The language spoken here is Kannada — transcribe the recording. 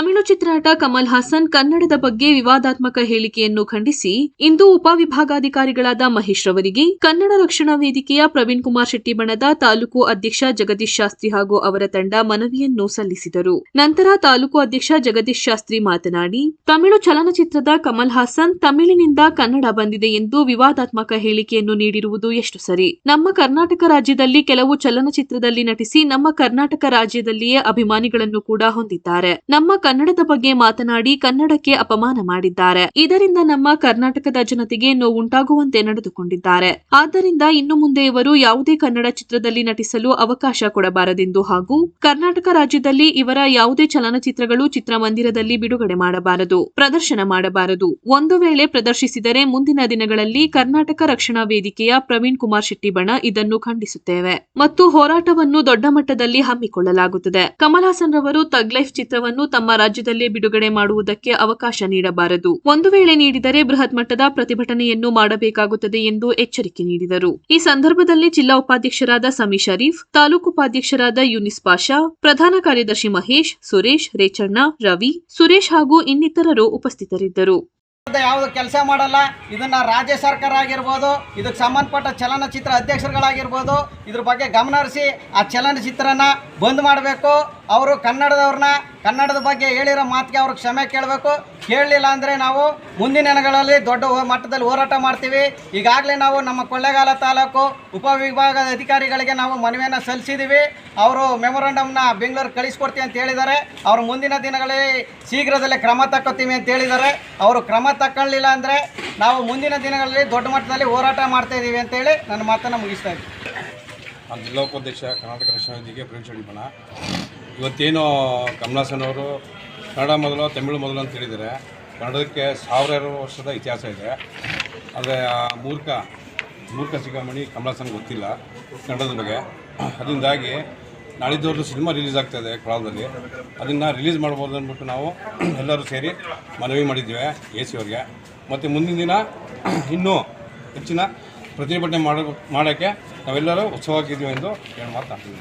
ತಮಿಳು ಚಿತ್ರನಟ ಕಮಲ್ ಹಾಸನ್ ಕನ್ನಡದ ಬಗ್ಗೆ ವಿವಾದಾತ್ಮಕ ಹೇಳಿಕೆಯನ್ನು ಖಂಡಿಸಿ, ಇಂದು ಉಪವಿಭಾಗಾಧಿಕಾರಿಗಳಾದ ಮಹೇಶ್ ರವರಿಗೆ ಕನ್ನಡ ರಕ್ಷಣಾ ವೇದಿಕೆಯ ಪ್ರವೀಣ್ ಕುಮಾರ್ ಶೆಟ್ಟಿ ಬಣದ ತಾಲೂಕು ಅಧ್ಯಕ್ಷ ಜಗದೀಶ್ ಶಾಸ್ತ್ರಿ ಹಾಗೂ ಅವರ ತಂಡ ಮನವಿಯನ್ನು ಸಲ್ಲಿಸಿದರು. ನಂತರ ತಾಲೂಕು ಅಧ್ಯಕ್ಷ ಜಗದೀಶ್ ಶಾಸ್ತ್ರಿ ಮಾತನಾಡಿ, ತಮಿಳು ಚಲನಚಿತ್ರದ ಕಮಲ್ ಹಾಸನ್ ತಮಿಳಿನಿಂದ ಕನ್ನಡ ಬಂದಿದೆ ಎಂದು ವಿವಾದಾತ್ಮಕ ಹೇಳಿಕೆಯನ್ನು ನೀಡಿರುವುದು ಎಷ್ಟು ಸರಿ. ನಮ್ಮ ಕರ್ನಾಟಕ ರಾಜ್ಯದಲ್ಲಿ ಕೆಲವು ಚಲನಚಿತ್ರದಲ್ಲಿ ನಟಿಸಿ, ನಮ್ಮ ಕರ್ನಾಟಕ ರಾಜ್ಯದಲ್ಲಿಯೇ ಅಭಿಮಾನಿಗಳನ್ನು ಕೂಡ ಹೊಂದಿದ್ದಾರೆ. ನಮ್ಮ ಕನ್ನಡದ ಬಗ್ಗೆ ಮಾತನಾಡಿ ಕನ್ನಡಕ್ಕೆ ಅಪಮಾನ ಮಾಡಿದ್ದಾರೆ. ಇದರಿಂದ ನಮ್ಮ ಕರ್ನಾಟಕದ ಜನತೆಗೆ ನೋವುಂಟಾಗುವಂತೆ ನಡೆದುಕೊಂಡಿದ್ದಾರೆ. ಆದ್ದರಿಂದ ಇನ್ನು ಮುಂದೆ ಇವರು ಯಾವುದೇ ಕನ್ನಡ ಚಿತ್ರದಲ್ಲಿ ನಟಿಸಲು ಅವಕಾಶ ಕೊಡಬಾರದೆಂದು ಹಾಗೂ ಕರ್ನಾಟಕ ರಾಜ್ಯದಲ್ಲಿ ಇವರ ಯಾವುದೇ ಚಲನಚಿತ್ರಗಳು ಚಿತ್ರಮಂದಿರದಲ್ಲಿ ಬಿಡುಗಡೆ ಮಾಡಬಾರದು, ಪ್ರದರ್ಶನ ಮಾಡಬಾರದು. ಒಂದು ವೇಳೆ ಪ್ರದರ್ಶಿಸಿದರೆ ಮುಂದಿನ ದಿನಗಳಲ್ಲಿ ಕರ್ನಾಟಕ ರಕ್ಷಣಾ ವೇದಿಕೆಯ ಪ್ರವೀಣ್ ಕುಮಾರ್ ಶೆಟ್ಟಿ ಬಣ ಇದನ್ನು ಖಂಡಿಸುತ್ತೇವೆ. ಮತ್ತು ಹೋರಾಟವನ್ನು ದೊಡ್ಡ ಮಟ್ಟದಲ್ಲಿ ಹಮ್ಮಿಕೊಳ್ಳಲಾಗುತ್ತದೆ. ಕಮಲ್ ಹಾಸನ್ ರವರು ತಗ್ ಲೈಫ್ ಚಿತ್ರವನ್ನು ತಮ್ಮ ರಾಜ್ಯದಲ್ಲೇ ಬಿಡುಗಡೆ ಮಾಡುವುದಕ್ಕೆ ಅವಕಾಶ ನೀಡಬಾರದು. ಒಂದು ವೇಳೆ ನೀಡಿದರೆ ಬೃಹತ್ ಮಟ್ಟದ ಪ್ರತಿಭಟನೆಯನ್ನು ಮಾಡಬೇಕಾಗುತ್ತದೆ ಎಂದು ಎಚ್ಚರಿಕೆ ನೀಡಿದರು. ಈ ಸಂದರ್ಭದಲ್ಲಿ ಜಿಲ್ಲಾ ಉಪಾಧ್ಯಕ್ಷರಾದ ಸಮಿ ಶರೀಫ್, ತಾಲೂಕು ಉಪಾಧ್ಯಕ್ಷರಾದ ಯುನಿಸ್ ಪಾಷಾ, ಪ್ರಧಾನ ಕಾರ್ಯದರ್ಶಿ ಮಹೇಶ್, ಸುರೇಶ್, ರೇಚಣ್ಣ, ರವಿ, ಸುರೇಶ್ ಹಾಗೂ ಇನ್ನಿತರರು ಉಪಸ್ಥಿತರಿದ್ದರು. ಯಾವುದು ಕೆಲಸ ಮಾಡಲ್ಲ. ಇದನ್ನ ರಾಜ್ಯ ಸರ್ಕಾರ ಆಗಿರ್ಬೋದು, ಇದಕ್ಕೆ ಸಂಬಂಧಪಟ್ಟ ಚಲನಚಿತ್ರ ಅಧ್ಯಕ್ಷರುಗಳಾಗಿರ್ಬೋದು, ಇದ್ರ ಬಗ್ಗೆ ಗಮನ ಹರಿಸಿ ಆ ಚಲನಚಿತ್ರನ ಬಂದ್ ಮಾಡಬೇಕು. ಅವರು ಕನ್ನಡದವ್ರನ್ನ, ಕನ್ನಡದ ಬಗ್ಗೆ ಹೇಳಿರೋ ಮಾತಿಗೆ ಅವ್ರಿಗೆ ಕ್ಷಮೆ ಕೇಳಬೇಕು. ಕೇಳಲಿಲ್ಲ ಅಂದರೆ ನಾವು ಮುಂದಿನ ದಿನಗಳಲ್ಲಿ ದೊಡ್ಡ ಮಟ್ಟದಲ್ಲಿ ಹೋರಾಟ ಮಾಡ್ತೀವಿ. ಈಗಾಗಲೇ ನಾವು ನಮ್ಮ ಕೊಳ್ಳೇಗಾಲ ತಾಲೂಕು ಉಪವಿಭಾಗದ ಅಧಿಕಾರಿಗಳಿಗೆ ನಾವು ಮನವಿಯನ್ನು ಸಲ್ಲಿಸಿದ್ದೀವಿ ಅವರು ಮೆಮೊರಂಡಮ್ನ ಬೆಂಗಳೂರು ಕಳಿಸ್ಕೊಡ್ತೀವಿ ಅಂತ ಹೇಳಿದ್ದಾರೆ. ಅವರು ಮುಂದಿನ ದಿನಗಳಲ್ಲಿ ಶೀಘ್ರದಲ್ಲೇ ಕ್ರಮ ತಕ್ಕೋತೀವಿ ಅಂತ ಹೇಳಿದ್ದಾರೆ. ಅವರು ಕ್ರಮ ತಗೊಳ್ಳಿಲ್ಲ ಅಂದರೆ ನಾವು ಮುಂದಿನ ದಿನಗಳಲ್ಲಿ ದೊಡ್ಡ ಮಟ್ಟದಲ್ಲಿ ಹೋರಾಟ ಮಾಡ್ತಾ ಇದ್ದೀವಿ ಅಂತೇಳಿ ನನ್ನ ಮಾತನ್ನು ಮುಗಿಸ್ತಾ ಇದ್ದೀನಿ. ಜಿಲ್ಲಾ ಉಪಾಧ್ಯಕ್ಷ ಕರ್ನಾಟಕ ರಕ್ಷಣಾ ವೇದಿಕೆ ಇವತ್ತೇನು ಕಮಲಾಸನ್ ಅವರು ಕನ್ನಡ ಮೊದಲು ತಮಿಳು ಮೊದಲು ಅಂತ ಹೇಳಿದರೆ ಕನ್ನಡಕ್ಕೆ ಸಾವಿರಾರು ವರ್ಷದ ಇತಿಹಾಸ ಇದೆ. ಆದರೆ ಆ ಮೂರ್ಖ ಮೂರ್ಖ ಸಿಗಾಮಣಿ ಕಮಲಾಸನ್ ಗೊತ್ತಿಲ್ಲ ಕನ್ನಡದ ಬಗ್ಗೆ. ಅದರಿಂದಾಗಿ ನಾಳಿದ್ದವ್ರದ್ದು ಸಿನಿಮಾ ರಿಲೀಸ್ ಆಗ್ತಾಯಿದೆ ಕೊಳದಲ್ಲಿ ಅದನ್ನು ರಿಲೀಸ್ ಮಾಡ್ಬೋದು ಅಂದ್ಬಿಟ್ಟು ನಾವು ಎಲ್ಲರೂ ಸೇರಿ ಮನವಿ ಮಾಡಿದ್ದೇವೆ ಎ ಸಿ ಅವ್ರಿಗೆ. ಮತ್ತು ಮುಂದಿನ ದಿನ ಇನ್ನೂ ಹೆಚ್ಚಿನ ಪ್ರತಿಭಟನೆ ಮಾಡೋ, ಮಾಡೋಕ್ಕೆ ನಾವೆಲ್ಲರೂ ಉತ್ಸವವಾಗಿದ್ದೀವಿ ಎಂದು ಹೇಳಿ ಮಾತಾಡ್ತೀವಿ